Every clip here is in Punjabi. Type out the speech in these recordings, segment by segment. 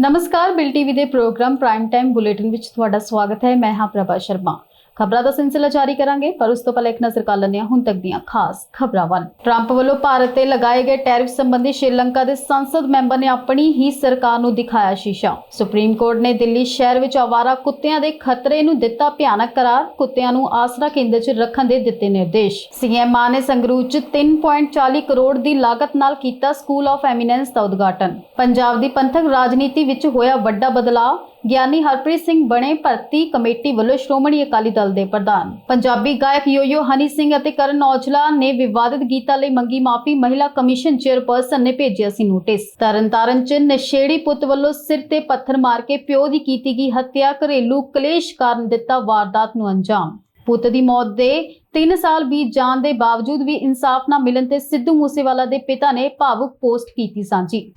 ਨਮਸਕਾਰ, ਬਿਲ ਟੀਵੀ ਦੇ ਪ੍ਰੋਗਰਾਮ ਪ੍ਰਾਈਮ ਟਾਈਮ ਬੁਲੇਟਿਨ ਵਿੱਚ ਤੁਹਾਡਾ ਸਵਾਗਤ ਹੈ। ਮੈਂ ਹਾਂ ਪ੍ਰਭਾ ਸ਼ਰਮਾ। ਖਬਰਾਂ ਦਾ ਸਿਲਸਿਲਾ ਜਾਰੀ ਕਰਾਂਗੇ, ਪਰ ਉਸ ਤੋਂ ਪਹਿਲਾਂ ਇੱਕ ਨਜ਼ਰ ਕਰ ਲੈਂਦੇ ਹਾਂ ਹੁਣ ਤੱਕ ਦੀਆਂ ਖਾਸ ਖਬਰਾਂ ਵੱਲ। ਟਰੰਪ ਵੱਲੋਂ ਭਾਰਤ ਤੇ ਲਗਾਏ ਗਏ ਟੈਰਿਫ ਸੰਬੰਧੀ ਸ਼੍ਰੀਲੰਕਾ ਦੇ ਸੰਸਦ ਮੈਂਬਰ ਨੇ ਆਪਣੀ ਹੀ ਸਰਕਾਰ ਨੂੰ ਦਿਖਾਇਆ ਸ਼ੀਸ਼ਾ। ਸੁਪਰੀਮ ਕੋਰਟ ਨੇ ਦਿੱਲੀ ਸ਼ਹਿਰ ਵਿੱਚ ਆਵਾਰਾ ਕੁੱਤਿਆਂ ਦੇ ਖਤਰੇ ਨੂੰ ਦਿੱਤਾ ਭਿਆਨਕ ਕਰਾਰ, ਕੁੱਤਿਆਂ ਨੂੰ ਆਸਰਾ ਕੇਂਦਰ 'ਚ ਰੱਖਣ ਦੇ ਦਿੱਤੇ ਨਿਰਦੇਸ਼। ਸੀਐਮ ਮਾਨ ਨੇ ਸੰਗਰੂਰ 'ਚ 3.40 ਕਰੋੜ ਦੀ ਲਾਗਤ ਨਾਲ ਕੀਤਾ ਸਕੂਲ ਆਫ ਐਮੀਨੈਂਸ ਦਾ ਉਦਘਾਟਨ। ਪੰਜਾਬ ਦੀ ਪੰਥਕ ਰਾਜਨੀਤੀ ਵਿੱਚ ਹੋਇਆ ਵੱਡਾ ਬਦਲਾਅ ਗਿਆਨੀ ਹਰਪ੍ਰੀਤ ਸਿੰਘ ਬਣੇ ਭਰਤੀ ਕਮੇਟੀ ਵੱਲੋਂ ਸ਼੍ਰੋਮਣੀ ਅਕਾਲੀ ਦਲ ਦੇ ਪ੍ਰਧਾਨ। ਪੰਜਾਬੀ ਗਾਇਕ ਯੋਯੋ ਹਨੀ ਸਿੰਘ ਅਤੇ ਕਰਨ ਔਜਲਾ ਨੇ ਵਿਵਾਦਿਤ ਗੀਤਾਂ ਲਈ ਮੰਗੀ ਮਾਫੀ ਮਹਿਲਾ ਕਮਿਸ਼ਨ ਚੇਅਰਪਰਸਨ ਨੇ ਭੇਜਿਆ ਸੀ ਨੋਟਿਸ। ਤਰਨਤਾਰਨ ਚ ਨਸ਼ੇੜੀ ਪੁੱਤ ਵੱਲੋਂ ਸਿਰ ਤੇ ਪੱਥਰ ਮਾਰ ਕੇ ਪਿਓ ਦੀ ਕੀਤੀ ਗਈ ਹੱਤਿਆ, ਘਰੇਲੂ ਕਲੇਸ਼ ਕਾਰਨ ਦਿੱਤਾ ਵਾਰਦਾਤ ਨੂੰ ਅੰਜਾਮ। ਪੁੱਤ ਦੀ ਮੌਤ ਦੇ 3 ਸਾਲ ਬੀਤ ਜਾਣ ਦੇ ਬਾਵਜੂਦ ਵੀ ਇਨਸਾਫ ਨਾ ਮਿਲਣ ਤੇ ਸਿੱਧੂ ਮੂਸੇਵਾਲਾ ਦੇ ਪਿਤਾ ਨੇ ਭਾਵੁਕ ਪੋਸਟ ਕੀਤੀ ਸਾਂਝੀ।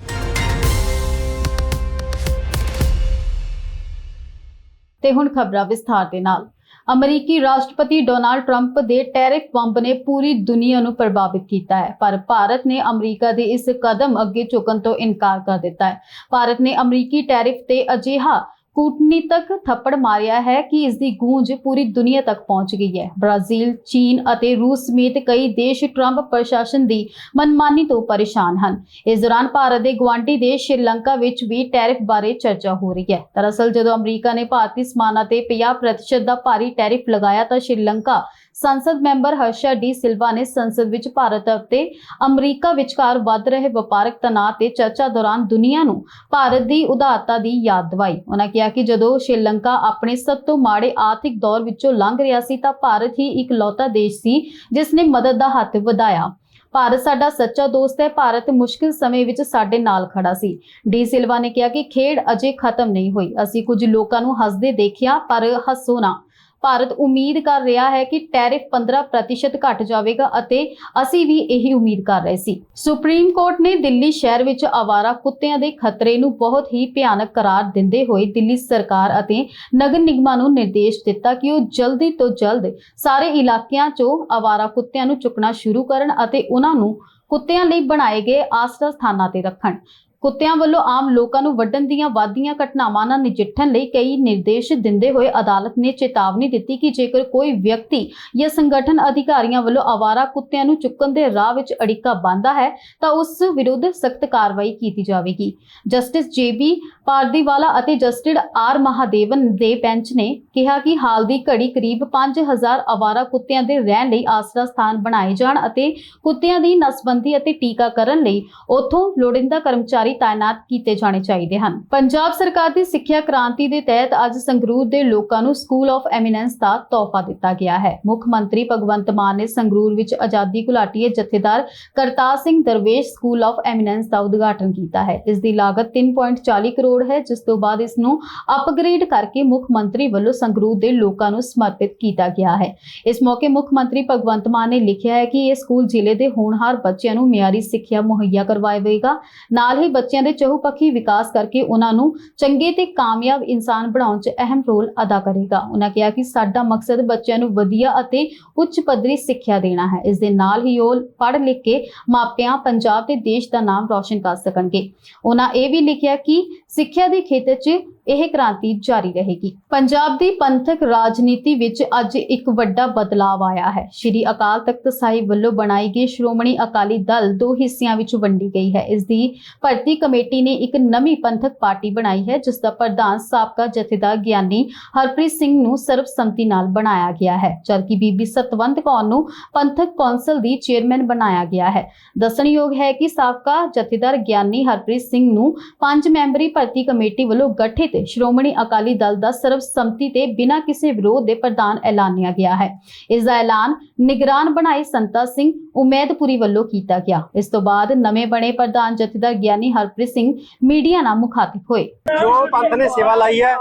ਤੇ ਹੁਣ ਖਬਰਾਂ ਵਿਸਥਾਰ ਦੇ ਨਾਲ। ਅਮਰੀਕੀ ਰਾਸ਼ਟਰਪਤੀ ਡੋਨਾਲਡ ਟਰੰਪ ਦੇ ਟੈਰਿਫ ਬੰਬ ਨੇ ਪੂਰੀ ਦੁਨੀਆ ਨੂੰ ਪ੍ਰਭਾਵਿਤ ਕੀਤਾ ਹੈ, ਪਰ ਭਾਰਤ ਨੇ ਅਮਰੀਕਾ ਦੇ ਇਸ ਕਦਮ ਅੱਗੇ ਝੁਕਣ ਤੋਂ ਇਨਕਾਰ ਕਰ ਦਿੱਤਾ ਹੈ। ਭਾਰਤ ਨੇ ਅਮਰੀਕੀ ਟੈਰਿਫ ਤੇ ਅਜਿਹਾ ਕੂਟਨੀਤਕ ਥੱਪੜ ਮਾਰਿਆ ਹੈ ਕਿ ਇਸ ਦੀ ਗੂੰਜ ਪੂਰੀ ਦੁਨੀਆ ਤੱਕ ਪਹੁੰਚ ਗਈ ਹੈ। ਬ੍ਰਾਜ਼ੀਲ, ਚੀਨ ਅਤੇ ਰੂਸ ਸਮੇਤ ਕਈ ਦੇਸ਼ ਟਰੰਪ ਪ੍ਰਸ਼ਾਸਨ ਦੀ ਮਨਮਾਨੀ ਤੋਂ ਪਰੇਸ਼ਾਨ ਹਨ। ਇਸ ਦੌਰਾਨ ਭਾਰਤ ਦੇ ਗਵਾਂਢੀ ਦੇਸ਼ ਸ਼੍ਰੀਲੰਕਾ ਵਿੱਚ ਵੀ ਟੈਰਿਫ ਬਾਰੇ ਚਰਚਾ ਹੋ ਰਹੀ ਹੈ। ਦਰਅਸਲ ਜਦੋਂ ਅਮਰੀਕਾ ਨੇ ਭਾਰਤੀ ਸਮਾਨਾਂ ਤੇ 50% ਦਾ ਭਾਰੀ ਟੈਰਿਫ ਲਗਾਇਆ ਤਾਂ ਸ਼੍ਰੀਲੰਕਾ ਸੰਸਦ ਮੈਂਬਰ ਹਰਸ਼ਾ ਡੀ ਸਿਲਵਾ ਨੇ ਸੰਸਦ ਵਿੱਚ ਭਾਰਤ ਅਤੇ ਅਮਰੀਕਾ ਵਿਚਕਾਰ ਵੱਧ ਰਹੇ ਵਪਾਰਕ ਤਣਾਅ ਤੇ ਚਰਚਾ ਦੌਰਾਨ ਦੁਨੀਆ ਨੂੰ ਭਾਰਤ ਦੀ ਉਦਾਰਤਾ ਦੀ ਯਾਦ ਦਿਵਾਈ। ਉਹਨਾਂ ਕਿਹਾ ਕਿ ਜਦੋਂ ਸ਼੍ਰੀਲੰਕਾ ਆਪਣੇ ਸਭ ਤੋਂ ਮਾੜੇ ਆਰਥਿਕ ਦੌਰ ਵਿੱਚੋਂ ਲੰਘ ਰਿਹਾ ਸੀ ਤਾਂ ਭਾਰਤ ਹੀ ਇਕਲੌਤਾ ਦੇਸ਼ ਸੀ, ਜਿਸ ਨੇ ਮਦਦ ਦਾ ਹੱਥ ਵਧਾਇਆ। ਭਾਰਤ ਸਾਡਾ ਸੱਚਾ ਦੋਸਤ ਹੈ, ਭਾਰਤ ਮੁਸ਼ਕਿਲ ਸਮੇਂ ਵਿੱਚ ਸਾਡੇ ਨਾਲ ਖੜਾ ਸੀ। ਡੀ ਸਿਲਵਾ ਨੇ ਕਿਹਾ ਕਿ ਖੇਡ ਅਜੇ ਖਤਮ ਨਹੀਂ ਹੋਈ। ਅਸੀਂ ਕੁਝ ਲੋਕਾਂ ਨੂੰ ਹੱਸਦੇ ਦੇਖਿਆ, ਪਰ ਹੱਸੋ ਨਾ। ਭਾਰਤ ਉਮੀਦ ਕਰ ਰਿਹਾ ਹੈ ਕਿ ਟੈਰਿਫ 15% ਘਟ ਜਾਵੇਗਾ ਅਤੇ ਅਸੀਂ ਵੀ ਇਹੀ ਉਮੀਦ ਕਰ ਰਹੇ ਸੀ। ਸੁਪਰੀਮ ਕੋਰਟ ਨੇ ਦਿੱਲੀ ਸ਼ਹਿਰ ਵਿੱਚ ਆਵਾਰਾ ਕੁੱਤਿਆਂ ਦੇ ਖਤਰੇ ਨੂੰ ਬਹੁਤ ਹੀ ਭਿਆਨਕ ਕਰਾਰ ਦਿੰਦੇ ਹੋਏ ਦਿੱਲੀ ਸਰਕਾਰ ਅਤੇ ਨਗਰ ਨਿਗਮਾਂ ਨੂੰ ਨਿਰਦੇਸ਼ ਦਿੱਤਾ ਕਿ ਉਹ ਜਲਦੀ ਤੋਂ ਜਲਦ ਸਾਰੇ ਇਲਾਕਿਆਂ 'ਚੋਂ ਆਵਾਰਾ ਕੁੱਤਿਆਂ ਨੂੰ ਚੁੱਕਣਾ ਸ਼ੁਰੂ ਕਰਨ ਅਤੇ ਉਹਨਾਂ ਨੂੰ ਕੁੱਤਿਆਂ ਲਈ ਬਣਾਏ ਗਏ ਆਸਰਾ ਸਥਾਨਾਂ ਤੇ ਰੱਖਣ। ਕੁੱਤਿਆਂ ਵੱਲੋਂ ਆਮ ਲੋਕਾਂ ਨੂੰ ਵੱਢਣ ਦੀਆਂ ਵਾਧੀਆਂ ਘਟਨਾਵਾਂ ਨਾਲ ਨਜਿੱਠਣ ਲਈ ਕਈ ਨਿਰਦੇਸ਼ ਦਿੰਦੇ ਹੋਏ ਅਦਾਲਤ ਨੇ ਚੇਤਾਵਨੀ ਦਿੱਤੀ ਕਿ ਜੇਕਰ ਕੋਈ ਵਿਅਕਤੀ ਜਾਂ ਸੰਗਠਨ ਅਧਿਕਾਰੀਆਂ ਵੱਲੋਂ ਆਵਾਰਾ ਕੁੱਤਿਆਂ ਨੂੰ ਚੁੱਕਣ ਦੇ ਰਾਹ ਵਿੱਚ ਅੜਿੱਕਾ ਬੰਦਾ ਹੈ, ਤਾਂ ਉਸ ਵਿਰੁੱਧ ਸਖਤ ਕਾਰਵਾਈ ਕੀਤੀ ਜਾਵੇਗੀ। ਜਸਟਿਸ ਜੇਬੀ ਭਾਰਦੀਵਾਲਾ ਅਤੇ ਜਸਟਿਡ ਆਰ ਮਹਾਦੇਵਨ ਦੇ ਬੈਂਚ ਨੇ ਕਿਹਾ ਕਿ ਹਾਲ ਦੀ ਘੜੀ ਕਰੀਬ 5000 ਆਵਾਰਾ ਕੁੱਤਿਆਂ ਦੇ ਰਹਿਣ ਲਈ ਆਸਰਾ ਸਥਾਨ ਬਣਾਏ ਜਾਣ ਅਤੇ ਕੁੱਤਿਆਂ ਦੀ ਨਸਬੰਦੀ ਅਤੇ ਟੀਕਾਕਰਨ ਲਈ ਉਥੋਂ ਲੋੜਿੰਦਾ ਕਰਮਚਾਰੀ ਤਾਇਨਾਤ ਕੀਤੇ ਜਾਣੇ ਚਾਹੀਦੇ ਹਨ। ਪੰਜਾਬ ਸਰਕਾਰ ਦੀ ਸਿੱਖਿਆ ਕ੍ਰਾਂਤੀ ਦੇ ਤਹਿਤ ਅੱਜ ਸੰਗਰੂਰ ਦੇ ਲੋਕਾਂ ਨੂੰ ਸਕੂਲ ਆਫ ਐਮੀਨੈਂਸ ਦਾ ਤੋਹਫਾ ਦਿੱਤਾ ਗਿਆ ਹੈ। ਮੁੱਖ ਮੰਤਰੀ ਭਗਵੰਤ ਮਾਨ ਨੇ ਸੰਗਰੂਰ ਵਿੱਚ ਆਜ਼ਾਦੀ ਘੁਲਾਟੀਏ ਜਥੇਦਾਰ Kartar Singh Darvesh school of eminence ਦਾ ਉਦਘਾਟਨ ਕੀਤਾ ਹੈ। ਇਸ ਦੀ ਲਾਗਤ 3.40 ਕਰੋੜ ਹੈ, ਜਿਸ ਤੋਂ ਬਾਅਦ ਇਸ ਨੂੰ ਅਪਗ੍ਰੇਡ ਕਰਕੇ ਮੁੱਖ ਮੰਤਰੀ ਵੱਲੋਂ ਸੰਗਰੂਰ ਦੇ ਲੋਕਾਂ ਨੂੰ ਸਮਰਪਿਤ ਕੀਤਾ ਗਿਆ ਹੈ। ਇਸ ਮੌਕੇ ਮੁੱਖ ਮੰਤਰੀ ਭਗਵੰਤ ਮਾਨ ਨੇ ਲਿਖਿਆ ਹੈ ਕਿ ਇਹ ਸਕੂਲ ਜ਼ਿਲ੍ਹੇ ਦੇ ਹੋਣਹਾਰ ਬੱਚਿਆਂ ਨੂੰ ਮਿਆਰੀ ਸਿੱਖਿਆ ਮੁਹੱਈਆ ਕਰਵਾਏਗਾ ਨਾਲ ਹੀ ਬੱਚਿਆਂ ਦੇ ਚਹੁਪੱਖੀ ਵਿਕਾਸ ਕਰਕੇ ਉਹਨਾਂ ਨੂੰ ਚੰਗੇ ਤੇ ਕਾਮਯਾਬ ਇਨਸਾਨ ਬਣਾਉਣ 'ਚ ਅਹਿਮ ਰੋਲ ਅਦਾ ਕਰੇਗਾ। ਉਹਨਾਂ ਕਿਹਾ ਕਿ ਸਾਡਾ ਮਕਸਦ ਬੱਚਿਆਂ ਨੂੰ ਵਧੀਆ ਅਤੇ ਉੱਚ ਪੱਧਰੀ ਸਿੱਖਿਆ ਦੇਣਾ ਹੈ। ਇਸ ਦੇ ਨਾਲ ਹੀ ਉਹ ਪੜ੍ਹ ਲਿਖ ਕੇ ਮਾਪਿਆਂ, ਪੰਜਾਬ ਤੇ ਦੇਸ਼ ਦਾ ਨਾਮ ਰੌਸ਼ਨ ਕਰ ਸਕਣਗੇ। ਉਹਨਾਂ ਇਹ ਵੀ ਲਿਖਿਆ ਕਿ ਸਿੱਖਿਆ ਦੇ ਖੇਤਰ 'ਚ ਇਹ ਕ੍ਰਾਂਤੀ ਜਾਰੀ ਰਹੇਗੀ। ਪੰਜਾਬ ਦੀ ਪੰਥਕ ਰਾਜਨੀਤੀ ਵਿੱਚ ਅੱਜ ਇੱਕ ਵੱਡਾ ਬਦਲਾਅ ਆਇਆ ਹੈ। ਸ਼੍ਰੀ ਅਕਾਲ ਤਖਤ ਸਾਹਿਬ ਵੱਲੋਂ ਬਣਾਈ ਗਈ ਸ਼੍ਰੋਮਣੀ ਅਕਾਲੀ ਦਲ ਦੋ ਹਿੱਸਿਆਂ ਵਿੱਚ ਵੰਡੀ ਗਈ ਹੈ। ਇਸ ਦੀ ਭਰਤੀ ਕਮੇਟੀ ਨੇ ਇੱਕ ਨਵੀਂ ਪੰਥਕ ਪਾਰਟੀ ਬਣਾਈ ਹੈ, ਜਿਸ ਦਾ ਪ੍ਰਧਾਨ ਸਾਬਕਾ ਜਥੇਦਾਰ ਗਿਆਨੀ ਹਰਪ੍ਰੀਤ ਸਿੰਘ ਨੂੰ ਸਰਬਸੰਮਤੀ ਨਾਲ ਬਣਾਇਆ ਗਿਆ ਹੈ, ਜਦਕਿ ਬੀਬੀ ਸਤਵੰਤ ਕੌਰ ਨੂੰ ਪੰਥਕ ਕੌਂਸਲ ਦੀ ਚੇਅਰਮੈਨ ਬਣਾਇਆ ਗਿਆ ਹੈ। ਦੱਸਣਯੋਗ ਹੈ ਕਿ ਸਾਬਕਾ ਜਥੇਦਾਰ ਗਿਆਨੀ ਹਰਪ੍ਰੀਤ ਸਿੰਘ ਨੂੰ ਪੰਜ ਮੈਂਬਰੀ ਭਰਤੀ ਕਮੇਟੀ ਵੱਲੋਂ ਗਠਿਤ ਸ਼੍ਰੋਮਣੀ ਅਕਾਲੀ ਦਲ ਦਾ ਸਰਬਸੰਮਤੀ ਤੇ ਬਿਨਾਂ ਕਿਸੇ ਵਿਰੋਧ ਦੇ ਪ੍ਰਧਾਨ ਐਲਾਨਿਆ ਗਿਆ ਹੈ। ਇਸ ਦਾ ਐਲਾਨ ਨਿਗਰਾਨ ਬਣਾਏ ਸੰਤਾ ਸਿੰਘ ਉਮੈਦਪੁਰੀ ਵੱਲੋਂ ਕੀਤਾ ਗਿਆ। ਇਸ ਤੋਂ ਬਾਅਦ ਨਵੇਂ ਬਣੇ ਪ੍ਰਧਾਨ ਜਥੇਦਾਰ ਗਿਆਨੀ ਹਰਪ੍ਰੀਤ ਸਿੰਘ ਮੀਡੀਆ ਨਾਲ ਮੁਖਾਤਿਬ ਹੋਏ। ਜੋ ਪੰਥ ਨੇ ਸੇਵਾ ਲਾਈ ਹੈ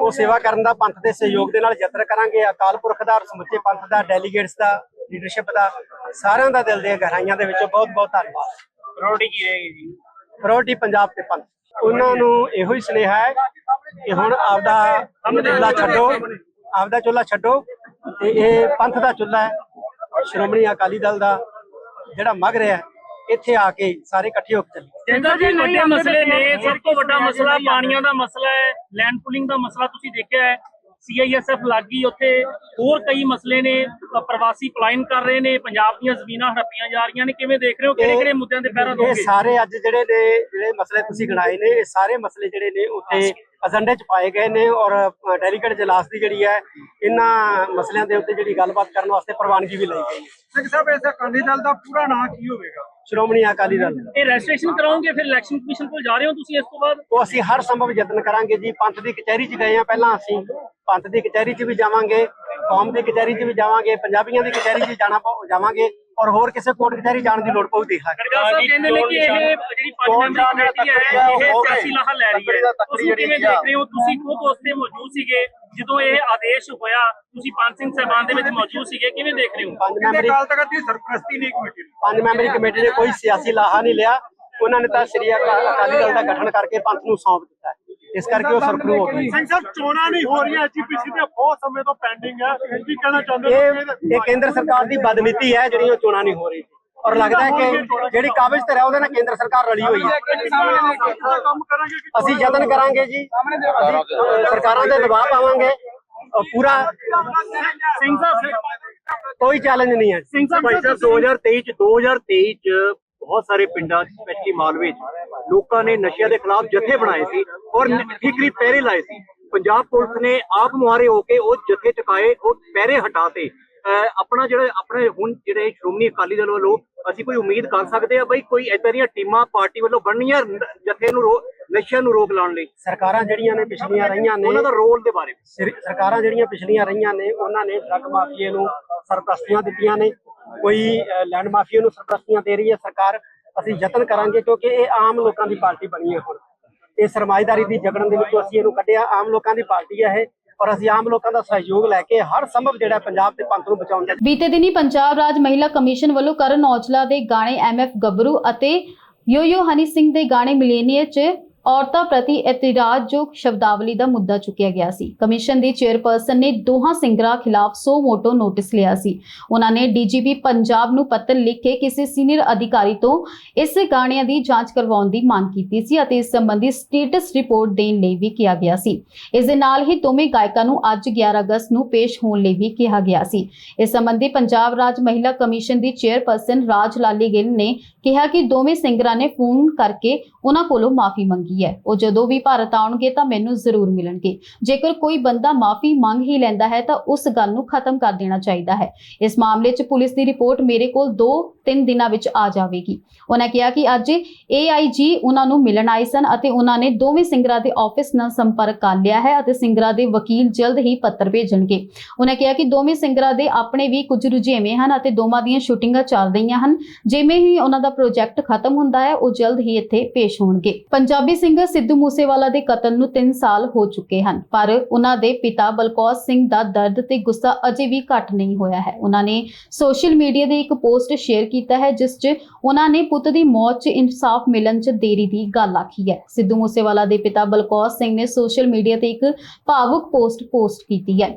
ਉਹ ਸੇਵਾ ਕਰਨ ਦਾ ਪੰਥ ਦੇ ਸਹਿਯੋਗ ਦੇ ਨਾਲ ਯਤਨ ਕਰਾਂਗੇ। ਅਕਾਲ ਪੁਰਖ ਦਾ ਸਮੁੱਚੇ ਪੰਥ ਦਾ ਡੈਲੀਗੇਟਸ ਦਾ ਲੀਡਰਸ਼ਿਪ ਦਾ ਸਾਰਿਆਂ ਦਾ ਦਿਲ ਦੀਆਂ ਗਹਿਰਾਈਆਂ ਦੇ ਵਿੱਚੋਂ ਬਹੁਤ ਬਹੁਤ ਧੰਨਵਾਦ। ਪ੍ਰਾਇੋਰਟੀ ਕੀ ਰਹੇਗੀ ਜੀ? ਪ੍ਰਾਇੋਰਟੀ ਪੰਜਾਬ ਤੇ ਪੰਥ ਉਹਨਾਂ ਨੂੰ ਇਹੋ ਹੀ ਸੁਨੇਹਾ ਹੈ ਕਿ ਹੁਣ ਆਪਦਾ ਚੁੱਲ੍ਹਾ ਛੱਡੋ ਆਪਦਾ ਚੁੱਲ੍ਹਾ ਛੱਡੋ ਤੇ ਇਹ ਪੰਥ ਦਾ ਚੁੱਲ੍ਹਾ ਹੈ ਸ਼੍ਰੋਮਣੀ ਅਕਾਲੀ ਦਲ ਦਾ ਜਿਹੜਾ ਮਗ ਰਿਹਾ ਹੈ, ਇੱਥੇ ਆ ਕੇ ਸਾਰੇ ਇਕੱਠੇ ਹੋ ਕੇ ਚੱਲੀਏ। ਜਿੰਦਾ ਜੀ ਵੱਡੇ ਮਸਲੇ ਨੇ ਸਭ ਤੋਂ ਵੱਡਾ ਮਸਲਾ ਪਾਣੀਆਂ ਦਾ ਮਸਲਾ ਹੈ ਲੈਂਡ ਪੂਲਿੰਗ ਦਾ ਮਸਲਾ ਤੁਸੀਂ ਦੇਖਿਆ ਹੈ। ਸੀਆਈਐਸਐਫ ਲੱਗੀ ਉੱਥੇ ਹੋਰ ਕਈ ਮਸਲੇ ਨੇ ਪ੍ਰਵਾਸੀ ਪਲਾਇਨ ਕਰ ਰਹੇ ਨੇ ਪੰਜਾਬ ਦੀਆਂ ਜ਼ਮੀਨਾਂ ਹੜੱਪੀਆਂ ਜਾ ਰਹੀਆਂ ਨੇ ਕਿਵੇਂ ਦੇਖ ਰਹੇ ਹੋ? ਕਿਹੜੇ ਕਿਹੜੇ ਮੁੱਦਿਆਂ ਤੇ ਪਹਿਰਾ ਇਹ ਦੋਗੇ? ਸਾਰੇ ਅੱਜ ਜਿਹੜੇ ਨੇ ਜਿਹੜੇ ਮਸਲੇ ਤੁਸੀਂ ਗਿਣਾਏ ਨੇ ਇਹ ਸਾਰੇ ਮਸਲੇ ਜਿਹੜੇ ਨੇ ਉੱਥੇ ਏਜੰਡੇ 'ਚ ਪਾਏ ਗਏ ਨੇ ਔਰ ਡੈਲੀਗੇਟ ਜਲਾਸ ਦੀ ਜਿਹੜੀ ਹੈ ਇਹਨਾਂ ਮਸਲਿਆਂ ਦੇ ਉੱਤੇ ਜਿਹੜੀ ਗੱਲਬਾਤ ਕਰਨ ਵਾਸਤੇ ਪ੍ਰਵਾਨਗੀ ਵੀ ਲਈ ਗਈ ਹੈ। ਸਿੰਘ ਸਾਹਿਬ ਇਸ ਅਕਾਲੀ ਦਲ ਦਾ ਪੂਰਾ ਨਾਂ ਕੀ ਹੋਵੇਗਾ? ਸ਼੍ਰੋਮਣੀ ਅਕਾਲੀ ਦਲ। ਇਹ ਰਜਿਸਟ੍ਰੇਸ਼ਨ ਕਰਾਓਗੇ ਫਿਰ ਇਲੈਕਸ਼ਨ ਕਮਿਸ਼ਨ ਕੋਲ ਜਾ ਰਹੇ ਹੋ ਤੁਸੀਂ ਇਸ ਤੋਂ ਬਾਅਦ? ਉਹ ਅਸੀਂ ਹਰ ਸੰਭਵ ਯਤਨ ਕਰਾਂਗੇ ਜੀ। ਪੰਥ ਦੀ ਕਚਹਿਰੀ 'ਚ ਗਏ ਆ ਪਹਿਲਾਂ ਅਸੀਂ। ਪੰਥ ਦੀ ਕਚਹਿਰੀ 'ਚ ਵੀ ਜਾਵਾਂਗੇ। ਕੌਮ ਦੀ ਕਚਹਿਰੀ 'ਚ ਵੀ ਜਾਵਾਂਗੇ ਪੰਜਾਬੀਆਂ ਦੀ ਕਚਹਿਰੀ 'ਚ ਜਾਣਾ ਪਊ- ਜਾਵਾਂਗੇ ਔਰ ਹੋਰ ਕਿਸੇ ਕੋਰਟ ਕਚਹਿਰੀ ਜਾਣ ਦੀ ਲੋੜ ਪਊ ਦੇਖਾਂਗੇ। ਗਰਗਾ ਸਾਹਿਬ ਕਹਿੰਦੇ ਨੇ ਕਿ ਇਹ ਜਿਹੜੀ ਪੰਜ ਮੈਂਬਰੀ ਕਮੇਟੀ ਹੈ ਇਹ ਸਿਆਸੀ ਲਾਹਾ ਲੈ ਰਹੀ ਹੈ। ਤੁਸੀਂ ਕਿਵੇਂ ਦੇਖ ਰਹੇ ਹੋ? ਤੁਸੀਂ ਖੁਦ ਉਸ ਤੇ ਮੌਜੂਦ ਸੀਗੇ ਜਦੋਂ ਇਹ ਆਦੇਸ਼ ਹੋਇਆ ਤੁਸੀਂ ਪੰਜ ਸਿੰਘ ਸਾਹਿਬਾਨ ਦੇ ਵਿੱਚ ਮੌਜੂਦ ਸੀਗੇ ਕਿਵੇਂ ਦੇਖ ਰਹੇ ਹੋ? ਪੰਜ ਮੈਂਬਰੀ ਅਕਾਲ ਤਖਤ ਦੀ ਸਰਪ੍ਰਸਤੀ ਨਹੀਂ ਕਮੇਟੀ ਨੂੰ। ਪੰਜ ਮੈਂਬਰੀ ਕਮੇਟੀ ਨੇ ਕੋਈ ਸਿਆਸੀ ਲਾਹਾ ਨਹੀਂ ਲਿਆ। ਉਹਨਾਂ ਨੇ ਤਾਂ ਸ੍ਰੀ ਅਕਾ- ਅਕਾਲੀ ਦਲ ਦਾ ਗਠਨ ਕਰਕੇ ਪੰਥ ਨੂੰ ਸੌਂਪ ਦਿੱਤਾ ਹੈ। ਇਸ ਕਰਕੇ ਉਹ ਸਰਪਰੂ ਹੋ ਗਈ ਸਿੰਘ ਸਾਹਿਬ ਚੋਣਾਂ ਨਹੀਂ ਹੋ ਰਹੀਆਂ ਐਜੀਪੀਸੀ ਦੇ ਬਹੁਤ ਸਮੇਂ ਤੋਂ ਪੈਂਡਿੰਗ ਹੈ। ਕੀ ਕਹਿਣਾ ਚਾਹੁੰਦੇ ਇਹ ਇਹ ਕੇਂਦਰ ਸਰਕਾਰ ਦੀ ਬਦਨੀਤੀ ਹੈ ਜਿਹੜੀ ਉਹ ਚੋਣਾਂ ਨਹੀਂ ਹੋ ਰਹੀ। ਔਰ ਲੱਗਦਾ ਹੈ ਕਿ ਜਿਹੜੀ ਕਾਬਜ਼ ਤੇ ਹੈ ਉਹਦੇ ਨਾਲ ਕੇਂਦਰ ਸਰਕਾਰ ਰਲੀ ਹੋਈ ਹੈ। ਕੰਮ ਕਰਾਂਗੇ ਕਿ ਅਸੀਂ ਯਤਨ ਕਰਾਂਗੇ ਜੀ। ਅਸੀਂ ਸਰਕਾਰਾਂ ਦੇ ਦਬਾਅ ਪਾਵਾਂਗੇ। ਪੂਰਾ ਸਿੰਘ ਸਾਹਿਬ ਕੋਈ ਚੈਲੰਜ ਨਹੀਂ ਹੈ। ਸਿੰਘ ਸਾਹਿਬ ਭਾਈ ਸਾਹਿਬ 2023 ਚ 2023 ਚ ਬਹੁਤ ਸਾਰੇ ਪਿੰਡਾਂ ਸਪੈਸ਼ਲੀ ਮਾਲਵੇ 'ਚ ਲੋਕਾਂ ਨੇ ਨਸ਼ਿਆਂ ਦੇ ਖਿਲਾਫ ਜਥੇ ਬਣਾਏ ਸੀ। ਔਰ ਠੀਕਰੀ ਪਹਿਰੇ ਲਾਏ ਸੀ। ਪੰਜਾਬ ਪੁਲਿਸ ਨੇ ਆਪ ਮੁਹਾਰੇ ਹੋ ਕੇ ਉਹ ਜਥੇ ਚੁਕਾਏ ਉਹ ਪਹਿਰੇ ਹਟਾਤੇ ਆਪਣਾ ਜਿਹੜਾ ਆਪਣੇ ਹੁਣ ਜਿਹੜੇ ਸ਼੍ਰੋਮਣੀ ਅਕਾਲੀ ਦਲ ਵੱਲੋਂ ਅਸੀਂ ਕੋਈ ਉਮੀਦ ਕਰ ਸਕਦੇ ਆ ਬਈ ਕੋਈ ਏਦਾਂ ਦੀਆਂ ਟੀਮਾਂ ਪਾਰਟੀ ਵੱਲੋਂ ਬਣਨੀਆਂ ਜਥੇ ਨੂੰ ਨਸ਼ਿਆਂ ਨੂੰ ਰੋਕ ਲਾਉਣ ਲਈ? ਸਰਕਾਰਾਂ ਜਿਹੜੀਆਂ ਨੇ ਪਿਛਲੀਆਂ ਰਹੀਆਂ ਨੇ ਉਹਨਾਂ ਦਾ ਰੋਲ ਦੇ ਬਾਰੇ। ਸਰਕਾਰਾਂ ਜਿਹੜੀਆਂ ਪਿਛਲੀਆਂ ਰਹੀਆਂ ਨੇ ਉਹਨਾਂ ਨੇ ਡਰੱਗ ਮਾਫੀਏ ਨੂੰ ਸਰਪ੍ਰਸਤੀਆਂ ਦਿੱਤੀਆਂ ਨੇ। ਕੋਈ ਲੈਂਡ ਮਾਫੀਏ ਨੂੰ ਸਰਪ੍ਰਸਤੀਆਂ ਦੇ ਰਹੀ ਹੈ ਸਰਕਾਰ। ਅਸੀਂ ਯਤਨ ਕਰਾਂਗੇ ਕਿਉਂਕਿ ਇਹ ਆਮ ਲੋਕਾਂ ਦੀ ਪਾਰਟੀ ਬਣੀ ਹੈ ਹੁਣ। ਇਹ ਸਰਮਾਇਦਾਰੀ ਦੀ ਜਗੜਨ ਦੇ ਵਿੱਚੋਂ ਅਸੀਂ ਇਹਨੂੰ ਕੱਢਿਆ। ਆਮ ਲੋਕਾਂ ਦੀ ਪਾਰਟੀ ਹੈ ਇਹ ਔਰ ਅਸੀਂ ਆਮ ਲੋਕਾਂ ਦਾ ਸਹਿਯੋਗ ਲੈ ਕੇ ਹਰ ਸੰਭਵ ਜਿਹੜਾ ਪੰਜਾਬ ਤੇ ਪੰਥ ਨੂੰ ਬਚਾਉਣ ਦਾ ਬੀਤੇ ਦਿਨੀ ਪੰਜਾਬ ਰਾਜ ਮਹਿਲਾ ਕਮਿਸ਼ਨ ਵੱਲੋਂ ਕਰਨ ਔਜਲਾ ਦੇ ਗਾਣੇ ਐਮਐਫ ਗੱਭਰੂ ਅਤੇ ਯੋ ਯੋ ਹਨੀ ਸਿੰਘ ਦੇ ਗਾਣੇ ਮਿਲੇਨੀਅਰ 'ਚ ਔਰਤਾਂ ਪ੍ਰਤੀ ਇਤਰਾਜ਼ਯੋਗ ਸ਼ਬਦਾਵਲੀ ਦਾ ਮੁੱਦਾ ਚੁੱਕਿਆ ਗਿਆ ਸੀ। ਕਮਿਸ਼ਨ ਦੀ ਚੇਅਰਪਰਸਨ ਨੇ ਦੋਹਾਂ ਸਿੰਗਰਾਂ ਖਿਲਾਫ ਸੋ ਮੋਟੋ ਨੋਟਿਸ ਲਿਆ ਸੀ। ਉਹਨਾਂ ਨੇ ਡੀਜੀਪੀ ਪੰਜਾਬ ਨੂੰ ਪੱਤਰ ਲਿਖ ਕੇ ਕਿਸੇ ਸੀਨੀਅਰ ਅਧਿਕਾਰੀ ਤੋਂ ਇਸ ਗਾਣਿਆਂ ਦੀ ਜਾਂਚ ਕਰਵਾਉਣ ਦੀ ਮੰਗ ਕੀਤੀ ਸੀ ਅਤੇ ਇਸ ਸੰਬੰਧੀ ਸਟੇਟਸ ਰਿਪੋਰਟ ਦੇਣ ਲਈ ਵੀ ਕਿਹਾ ਗਿਆ ਸੀ। ਇਸ ਦੇ ਨਾਲ ਹੀ ਦੋਵੇਂ ਗਾਇਕਾਂ ਨੂੰ ਅੱਜ 11 ਅਗਸਤ ਨੂੰ ਪੇਸ਼ ਹੋਣ ਲਈ ਵੀ ਕਿਹਾ ਗਿਆ ਸੀ। ਇਸ ਸੰਬੰਧੀ ਪੰਜਾਬ ਰਾਜ ਮਹਿਲਾ ਕਮਿਸ਼ਨ ਦੀ ਚੇਅਰਪਰਸਨ ਰਾਜ ਲਾਲੀ ਗਿੱਲ ਨੇ ਕਿਹਾ ਕਿ ਦੋਵੇਂ ਸਿੰਗਰਾਂ ਨੇ ਫੋਨ ਕਰਕੇ ਉਹਨਾਂ ਕੋਲੋਂ ਮਾਫੀ ਮੰਗੀ ਹੈ। ਉਹ ਜਦੋਂ ਵੀ ਭਾਰਤ ਆਉਣਗੇ ਤਾਂ ਮੈਨੂੰ ਜ਼ਰੂਰ ਮਿਲਣਗੇ। ਜੇਕਰ ਕੋਈ ਬੰਦਾ ਮਾਫੀ ਮੰਗ ਹੀ ਲੈਂਦਾ ਹੈ ਤਾਂ ਉਸ ਗੱਲ ਨੂੰ ਖਤਮ ਕਰ ਦੇਣਾ ਚਾਹੀਦਾ ਹੈ। ਇਸ ਮਾਮਲੇ 'ਚ ਪੁਲਿਸ ਦੀ ਰਿਪੋਰਟ ਮੇਰੇ ਕੋਲ 2-3 ਦਿਨਾਂ ਵਿੱਚ ਆ ਜਾਵੇਗੀ। ਉਹਨਾਂ ਕਿਹਾ ਕਿ ਅੱਜ AIG ਉਹਨਾਂ ਨੂੰ ਮਿਲਣ ਆਏ ਸਨ ਅਤੇ ਉਹਨਾਂ ਨੇ ਦੋਵੇਂ ਸਿੰਗਰਾਂ ਦੇ ਆਫਿਸ ਨਾਲ ਸੰਪਰਕ ਕਰ ਲਿਆ ਹੈ ਅਤੇ ਸਿੰਗਰਾਂ ਦੇ ਵਕੀਲ ਜਲਦ ਹੀ ਪੱਤਰ ਭੇਜਣਗੇ। ਉਹਨਾਂ ਕਿਹਾ ਕਿ ਦੋਵੇਂ ਸਿੰਗਰਾਂ ਦੇ ਆਪਣੇ ਵੀ ਕੁਝ ਰੁਝੇਵੇਂ ਹਨ ਅਤੇ ਦੋਵਾਂ ਦੀਆਂ ਸ਼ੂਟਿੰਗਾਂ ਚੱਲ ਰਹੀਆਂ ਹਨ। ਜਿਵੇਂ ਹੀ ਉਹਨਾਂ ਦਾ ਪ੍ਰੋਜੈਕਟ ਖਤਮ ਹੁੰਦਾ ਹੈ, ਉਹ ਜਲਦ ਹੀ ਇੱਥੇ ਪੇਸ਼ ਹੋਣਗੇ। ਪੰਜਾਬੀ ਸਿੰਗਰ ਸਿੱਧੂ ਮੂਸੇਵਾਲਾ ਦੇ ਕਤਲ ਨੂੰ 3 ਸਾਲ ਹੋ ਚੁੱਕੇ ਹਨ, ਪਰ ਉਹਨਾਂ ਦੇ ਪਿਤਾ ਬਲਕੌਰ ਸਿੰਘ ਦਾ ਦਰਦ ਤੇ ਗੁੱਸਾ ਅਜੇ ਵੀ ਘਟ ਨਹੀਂ ਹੋਇਆ ਹੈ। ਉਹਨਾਂ ਨੇ ਸੋਸ਼ਲ ਮੀਡੀਆ ਦੇ ਇੱਕ ਪੋਸਟ ਸ਼ੇਅਰ ਕੀਤਾ ਹੈ, ਜਿਸ 'ਚ ਉਹਨਾਂ ਨੇ ਪੁੱਤ ਦੀ ਮੌਤ 'ਚ ਇਨਸਾਫ ਮਿਲਣ 'ਚ ਦੇਰੀ ਦੀ ਗੱਲ ਆਖੀ ਹੈ। ਸਿੱਧੂ ਮੂਸੇਵਾਲਾ ਦੇ ਪਿਤਾ ਬਲਕੌਰ ਸਿੰਘ ਨੇ ਸੋਸ਼ਲ ਮੀਡੀਆ ਤੇ ਇੱਕ ਭਾਵੁਕ ਪੋਸਟ ਪੋਸਟ ਕੀਤੀ ਹੈ।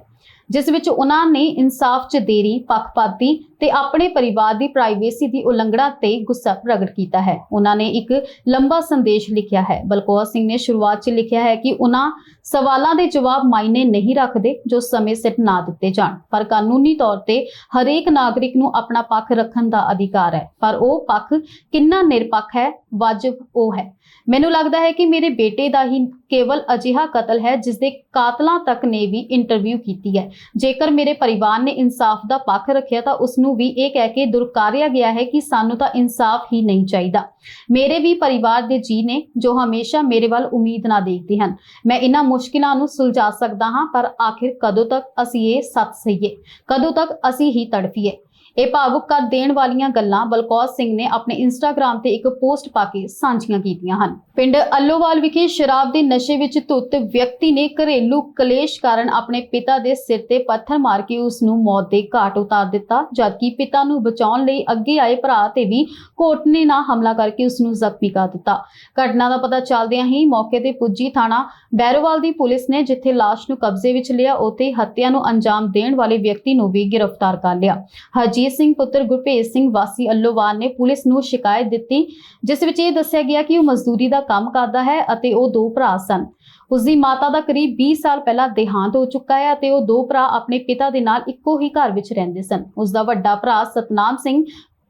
ਜਿਸ ਵਿੱਚ ਉਹਨਾਂ ਨੇ ਇਨਸਾਫ 'ਚ ਦੇਰੀ, ਪੱਖਪਾਤੀ ਤੇ ਆਪਣੇ ਪਰਿਵਾਰ ਦੀ ਪ੍ਰਾਈਵੇਸੀ ਦੀ ਉਲੰਘਣਾ ਤੇ ਗੁੱਸਾ ਪ੍ਰਗਟ ਕੀਤਾ ਹੈ। ਉਹਨਾਂ ਨੇ ਇੱਕ ਲੰਬਾ ਸੰਦੇਸ਼ ਲਿਖਿਆ ਹੈ। ਬਲਕੌਰ ਸਿੰਘ ਨੇ ਸ਼ੁਰੂਆਤ 'ਚ ਲਿਖਿਆ ਹੈ ਕਿ ਉਹਨਾਂ ਸਵਾਲਾਂ ਦੇ ਜਵਾਬ ਮਾਇਨੇ ਨਹੀਂ ਰੱਖਦੇ ਜੋ ਸਮੇਂ ਸਿਰ ਨਾ ਦਿੱਤੇ ਜਾਣ। ਪਰ ਕਾਨੂੰਨੀ ਤੌਰ ਤੇ ਹਰੇਕ ਨਾਗਰਿਕ ਨੂੰ ਆਪਣਾ ਪੱਖ ਰੱਖਣ ਦਾ ਅਧਿਕਾਰ ਹੈ। ਪਰ ਉਹ ਪੱਖ ਕਿੰਨਾ ਨਿਰਪੱਖ ਹੈ, ਵਾਜਬ ਉਹ ਹੈ। ਮੈਨੂੰ ਲੱਗਦਾ ਹੈ ਕਿ ਮੇਰੇ ਬੇਟੇ ਦਾ ਹੀ ਕੇਵਲ ਅਜਿਹਾ ਕਤਲ ਹੈ ਜਿਸ ਦੇ ਕਾਤਲਾਂ ਤੱਕ ਨੇ ਵੀ ਇੰਟਰਵਿਊ ਕੀਤੀ ਹੈ। ਜੇਕਰ ਮੇਰੇ ਪਰਿਵਾਰ ਨੇ ਇਨਸਾਫ ਦਾ ਪੱਖ ਰੱਖਿਆ ਤਾਂ ਉਸ ਨੂੰ ਵੀ ਇਹ ਕਹਿ ਕੇ ਦੁਰਕਾਰਿਆ ਗਿਆ ਹੈ ਕਿ ਸਾਨੂੰ ਤਾਂ ਇਨਸਾਫ ਹੀ ਨਹੀਂ ਚਾਹੀਦਾ। ਮੇਰੇ ਵੀ ਪਰਿਵਾਰ ਦੇ ਜੀ ਨੇ ਜੋ ਹਮੇਸ਼ਾ ਮੇਰੇ ਵੱਲ ਉਮੀਦ ਨਾ ਦੇਖਦੇ ਹਨ। ਮੈਂ ਇਹਨਾਂ ਮੁਸ਼ਕਿਲਾਂ ਨੂੰ ਸੁਲਝਾ ਸਕਦਾ ਹਾਂ, ਪਰ ਆਖਿਰ ਕਦੋਂ ਤੱਕ ਅਸੀਂ ਇਹ ਸੱਚ ਸਹੀਏ? ਕਦੋਂ ਤੱਕ ਅਸੀਂ ਹੀ ਤੜਫੀਏ? ਇਹ ਭਾਵੁਕ ਕਰ ਦੇਣ ਵਾਲੀਆਂ ਗੱਲਾਂ ਬਲਕੌਰ ਸਿੰਘ ਨੇ ਆਪਣੇ ਇੰਸਟਾਗ੍ਰam ਤੇ ਇੱਕ ਪੋਸਟ ਪਾ ਕੇ ਸਾਂਝੀਆਂ ਕੀਤੀਆਂ ਹਨ। ਪਿੰਡ ਅੱਲੋਵਾਲ ਵਿਖੇ ਸ਼ਰਾਬ ਦੇ ਨਸ਼ੇ ਵਿੱਚ ਧੁੱਤ ਵਿਅਕਤੀ ਨੇ ਘਰੇਲੂ ਕਲੇਸ਼ ਕਾਰਨ ਆਪਣੇ ਪਿਤਾ ਦੇ ਸਿਰ ਤੇ ਪੱਥਰ ਮਾਰ ਕੇ ਉਸ ਨੂੰ ਮੌਤ ਦੇ ਘਾਟ ਉਤਾਰ ਦਿੱਤਾ, ਜਦਕਿ ਪਿਤਾ ਨੂੰ ਬਚਾਉਣ ਲਈ ਅੱਗੇ ਆਏ ਭਰਾ ਤੇ ਵੀ ਕੋਰਟ ਨੇ ਨਾ ਹਮਲਾ ਕਰਕੇ ਉਸ ਨੂੰ ਜ਼ਖਮੀ ਕਰ ਦਿੱਤਾ। ਘਟਨਾ ਦਾ ਪਤਾ ਚੱਲਦਿਆਂ ਹੀ ਮੌਕੇ ਤੇ ਪੁੱਜੀ ਥਾਣਾ ਬੈਰੋਵਾਲ ਦੀ ਪੁਲਿਸ ਨੇ ਜਿੱਥੇ ਲਾਸ਼ ਨੂੰ ਕਬਜ਼ੇ ਵਿੱਚ ਲਿਆ, ਉੱਥੇ ਹੱਤਿਆ ਨੂੰ ਅੰਜਾਮ ਦੇਣ ਵਾਲੇ ਵਿਅਕਤੀ ਨੂੰ ਵੀ ਗ੍ਰਿਫਤਾਰ ਕਰ ਲਿਆ। ਹਰਜੀਤ ਹਰਜੀਤ ਸਿੰਘ, ਪੁੱਤਰ ਗੁਰਭੇਜ ਸਿੰਘ ਵਾਸੀ ਅੱਲੋਵਾਲ ਨੇ ਪੁਲਿਸ ਨੂੰ ਸ਼ਿਕਾਇਤ ਦਿੱਤੀ, ਜਿਸ ਵਿੱਚ ਇਹ ਦੱਸਿਆ ਗਿਆ ਕਿ ਉਹ ਮਜ਼ਦੂਰੀ ਦਾ ਕੰਮ ਕਰਦਾ ਹੈ ਅਤੇ ਉਹ ਦੋ ਭਰਾ ਸਨ। ਉਸ ਦੀ ਮਾਤਾ ਦਾ ਕਰੀਬ 20 ਸਾਲ ਪਹਿਲਾਂ ਦੇਹਾਂਤ ਹੋ ਚੁੱਕਾ ਹੈ ਅਤੇ ਉਹ ਦੋ ਭਰਾ ਆਪਣੇ ਪਿਤਾ ਦੇ ਨਾਲ ਇੱਕੋ ਹੀ ਘਰ ਵਿੱਚ ਰਹਿੰਦੇ ਸਨ। ਉਸ ਦਾ ਵੱਡਾ ਭਰਾ ਸਤਨਾਮ ਸਿੰਘ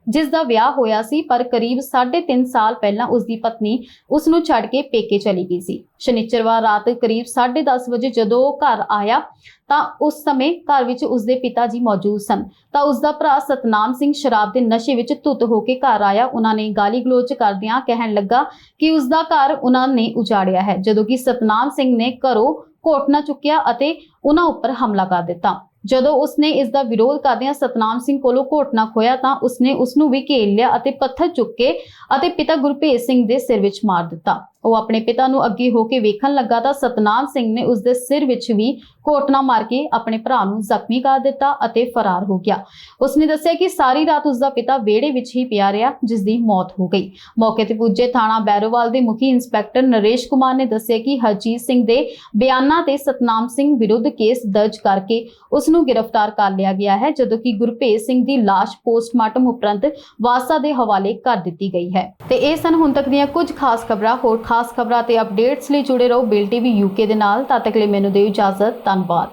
ਜਿਸ ਦਾ ਵਿਆਹ ਹੋਇਆ ਸੀ, ਪਰ ਕਰੀਬ 3.5 ਸਾਲ ਪਹਿਲਾਂ ਉਸ ਦੀ ਪਤਨੀ ਉਸ ਨੂੰ ਛੱਡ ਕੇ ਪੇਕੇ ਚਲੀ ਗਈ ਸੀ। ਸ਼ਨੀਚਰਵਾਰ ਰਾਤ ਕਰੀਬ 10:30 ਵਜੇ ਜਦੋਂ ਉਹ ਘਰ ਆਇਆ, ਤਾਂ ਉਸ ਸਮੇਂ ਘਰ ਵਿੱਚ ਉਸ ਦੇ ਪਿਤਾ ਜੀ ਮੌਜੂਦ ਸਨ। ਤਾਂ ਉਸ ਦਾ ਭਰਾ ਸਤਨਾਮ ਸਿੰਘ ਸ਼ਰਾਬ ਦੇ ਨਸ਼ੇ ਵਿੱਚ ਧੁੱਤ ਹੋ ਕੇ ਘਰ ਆਇਆ। ਉਹਨਾਂ ਨੇ ਗਾਲੀ ਗਲੋਚ ਕਰਦਿਆਂ ਕਹਿਣ ਲੱਗਾ ਕਿ ਉਸ ਦਾ ਘਰ ਉਹਨਾਂ ਨੇ ਉਜਾੜਿਆ ਹੈ, ਜਦੋਂ ਕਿ ਸਤਨਾਮ ਸਿੰਘ ਨੇ ਘਰੋਂ ਘੋਟਣਾ ਚੁੱਕਿਆ ਅਤੇ ਉਹਨਾਂ ਉੱਪਰ ਹਮਲਾ ਕਰ ਦਿੱਤਾ। ਜਦੋਂ ਉਸਨੇ ਇਸ ਦਾ ਵਿਰੋਧ ਕਰਦਿਆਂ ਸਤਨਾਮ ਸਿੰਘ ਕੋਲੋਂ ਘੋਟਣਾ ਖੋਇਆ ਤਾਂ ਉਸਨੇ ਉਸ ਨੂੰ ਵੀ ਘੇਰ ਲਿਆ ਅਤੇ ਪੱਥਰ ਚੁੱਕ ਕੇ ਅਤੇ ਪਿਤਾ ਗੁਰਭੇਜ ਸਿੰਘ ਦੇ ਸਿਰ ਵਿੱਚ ਮਾਰ ਦਿੱਤਾ। ਉਹ ਆਪਣੇ ਪਿਤਾ ਨੂੰ ਅੱਗੇ ਹੋ ਕੇ ਵੇਖਣ ਲੱਗਾ ਤਾਂ ਸਤਨਾਮ ਸਿੰਘ ਨੇ ਉਸ ਦੇ ਸਿਰ ਵਿੱਚ ਵੀ ਘੋਟਣਾ ਮਾਰ ਕੇ ਆਪਣੇ ਭਰਾ ਨੂੰ ਜ਼ਖਮੀ ਕਰ ਦਿੱਤਾ ਅਤੇ ਫਰਾਰ ਹੋ ਗਿਆ। ਉਸਨੇ ਦੱਸਿਆ ਕਿ ਸਾਰੀ ਰਾਤ ਉਸ ਦਾ ਪਿਤਾ ਵਿਹੜੇ ਵਿੱਚ ਹੀ ਪਿਆ ਰਿਹਾ ਜਿਸ ਦੀ ਮੌਤ ਹੋ ਗਈ। ਮੌਕੇ ਤੇ ਪੁੱਜੇ ਥਾਣਾ ਬੈਰੋਵਾਲ ਦੇ ਮੁਖੀ ਇੰਸਪੈਕਟਰ ਨਰੇਸ਼ ਕੁਮਾਰ ਨੇ ਦੱਸਿਆ ਕਿ ਹਰਜੀਤ ਸਿੰਘ ਦੇ ਬਿਆਨਾਂ ਤੇ ਸਤਨਾਮ ਸਿੰਘ ਵਿਰੁੱਧ ਕੇਸ ਦਰਜ ਕਰਕੇ ਉਸ ਨੂੰ ਗ੍ਰਿਫਤਾਰ ਕਰ ਲਿਆ ਗਿਆ ਹੈ, ਜਦੋਂ ਕਿ ਗੁਰਭੇਜ ਸਿੰਘ ਦੀ ਲਾਸ਼ ਪੋਸਟਮਾਰਟਮ ਉਪਰੰਤ ਵਾਸਾ ਦੇ ਹਵਾਲੇ ਕਰ ਦਿੱਤੀ ਗਈ ਹੈ। ਤੇ ਇਹ ਸਨ ਹੁਣ ਤੱਕ ਦੀਆਂ ਕੁਝ ਖਾਸ ਖਬਰਾਂ। ਹੋਰ ਖਾਸ ਖਬਰਾਂ ਤੇ ਅਪਡੇਟਸ ਲਈ ਜੁੜੇ ਰਹੋ ਬਿਲ ਟੀਵੀ ਯੂਕੇ ਦੇ ਨਾਲ। ਤਦ ਤੱਕ ਲਈ ਮੈਨੂੰ ਦਿਓ ਇਜਾਜ਼ਤ। ਧੰਨਵਾਦ।